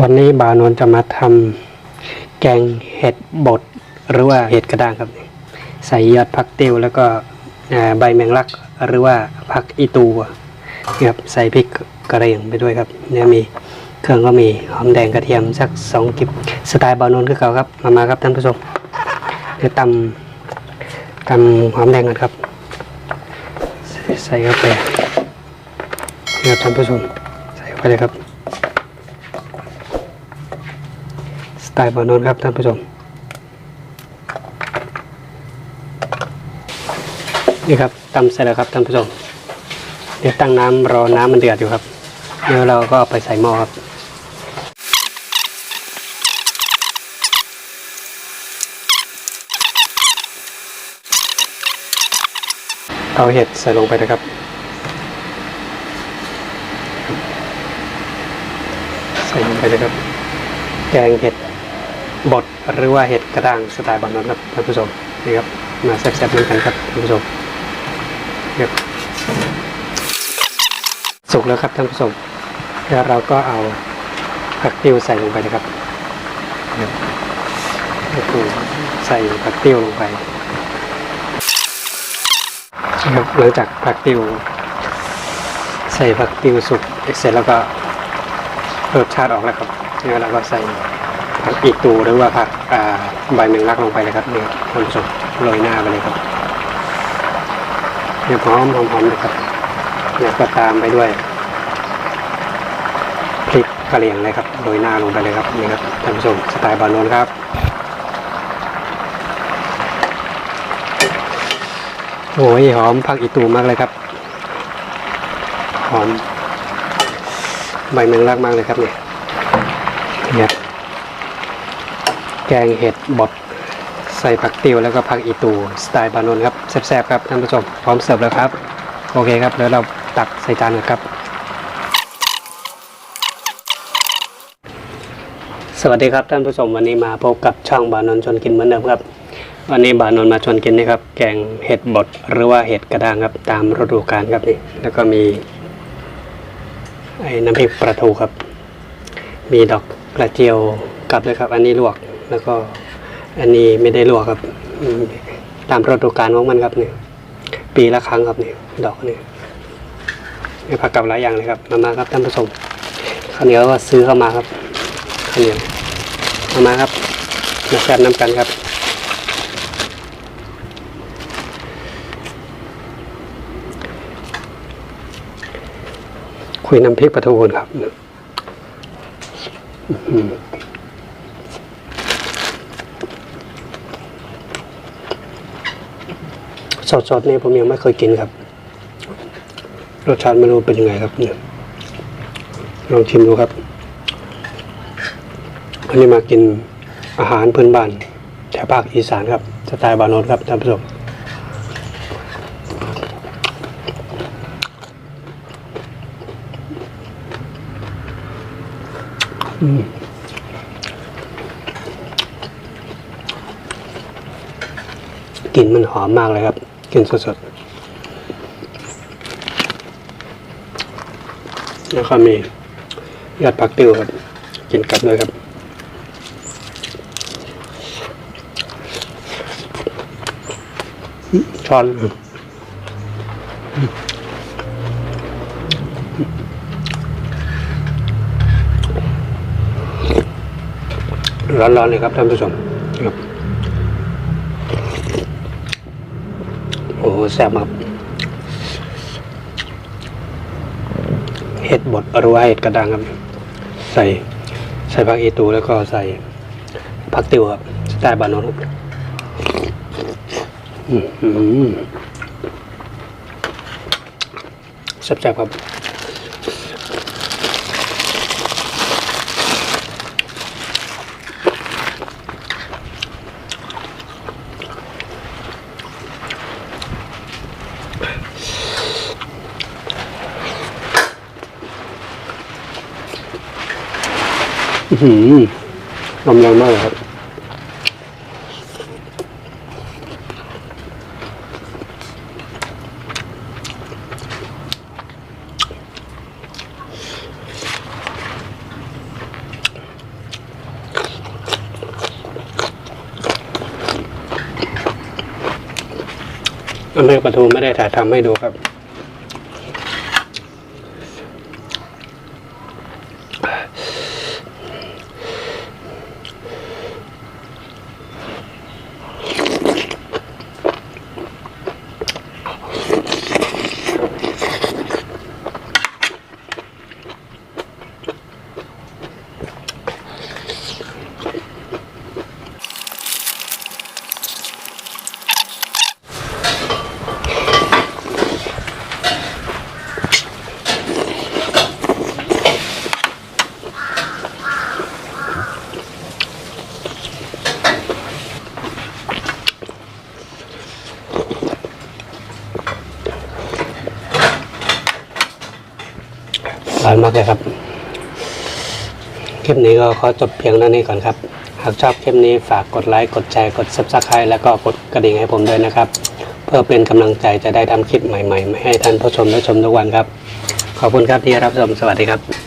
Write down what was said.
วันนี้บาวนวลจะมาทำแกงเห็ดบดหรือว่าเห็ดกระด้างครับ ใส่ยอดผักติ้วแล้วก็ใบแมงลัก หรือว่าผักอีตูครับใส่พริกกระเรียงไปด้วยครับเนี่ยมีเครื่องก็มีหอมแดงกระเทียมสักสองกิบสไตล์บาวนวลคือเก่าครับ มามาครับท่านผู้ชมเดี๋ยวตำตำหอมแดงกันครับ ใส่เข้าไปนะครับท่านผู้ชมใส่เข้าไปเลยครับ ไตล์บอนนครับท่านผู้ชม นี่ครับตำเสร็จแล้วครับท่านผู้ชม เดี๋ยวตั้งน้ำรอน้ำมันเดือดอยู่ครับ เดี๋ยวเราก็ไปใส่หม้อครับเอาเห็ดใส่ลงไปนะครับ ใส่ลงไปเลยครับ แกงเห็ด บดหรือว่าเห็ดกระด้างสไตล์บางนนครับท่านผู้ชมนี่ครับมาแซ่บๆเหมือนกันครับท่านผู้ชมครับสุกแล้วครับท่านผู้ชมแล้วเราก็เอาผักติ้วใส่ลงไปนะครับครัก็คือใส่ผักติ้วลงไปนะครับหลังจากผักติ้วใส่ผักติ้วสุกเสร็จแล้วก็รสชาติออกแล้วครับเนี่ยเราก็ใส่ ผักตูหรือว่าผักอ่าใบแมงลักลงไปเลยครับเนี่ยท่านผู้ชมโรยหน้าไปเลยครับเนี่ยหอมหอมหอมเลยครับเนี่ยก็ตามไปด้วยพริกกระเหรี่ยงเลยครับโรยหน้าลงไปเลยครับนี่ครับท่านผู้ชมสไตล์บาโนนครับโอ้ยหอมผักอีตูมากเลยครับ หอมใบแมงลักมากเลยครับเนี่ยเนี่ย แกงเห็ดบดใส่ผักติวแล้วก็ผักอีตูสไตล์บานนท์ครับแซ่บๆครับท่านผู้ชมพร้อมเสิร์ฟแล้วครับ โอเคครับแล้วเราตักใส่จานกันครับ สวัสดีครับท่านผู้ชมวันนี้มาพบกับช่องบานนท์ชวนกินเหมือนเดิมครับ วันนี้บานนท์มาชวนกินนะครับ แกงเห็ดบดหรือว่าเห็ดกระด้างครับตามฤดูกาลครับนี่แล้วก็มีไอ้น้ำพริกปลาทูครับ มีดอกกระเจียวกับเลยครับ อันนี้ลวก แล้วก็อันนี้ไม่ได้ลวกครับอืมตามฤดูกาลของมันครับเนี่ยปีละครั้งครับเนี่ยดอกเนี่ยมีผักกับหลายอย่างเลยครับ มามาครับท่านผู้ชมข้าวเหนียวก็ซื้อเข้ามาครับข้าวเหนียวมามาครับมาแซ่บน้ำกันครับคุยน้ำพริกปลาทูนครับอื้อหือ สดๆนี่ผมยังไม่เคยกินครับ รสชาติไม่รู้เป็นยังไงครับเนี่ยลองชิมดูครับวันนี้มากินอาหารพื้นบ้านแถวภาคอีสานครับสไตล์บานโนนครับท่านผู้ชมกลิ่นมันหอมมากเลยครับ กลิ่นสดๆแล้วก็มียอดผักติ้วครับ กินกับด้วยครับช้อนร้อนๆเลยครับท่านผู้ชมครับ โอ้แซ่บเห็ดบดหรือว่าเห็ดกระด้างครับ ใส่ใส่ผักอีตูแล้วก็ใส่ผักติวครับสไตล์บานโนครับอื้อหือแซ่บๆครับ หืมลมแรงมากครับ อันแรกประทูไม่ได้ถ่ายทำให้ดูครับ อนมากเลยครับ คลิปนี้ก็ขอจบเพียงเท่านี้ก่อนครับ หากชอบคลิปนี้ฝากกดไลค์ กดแชร์ กด subscribe แล้วก็กดกระดิ่งให้ผมด้วยนะครับ เพื่อเป็นกำลังใจจะได้ทำคลิปใหม่ๆให้ท่านผู้ชมได้ชมทุกวันครับ ขอบคุณครับที่รับชม สวัสดีครับ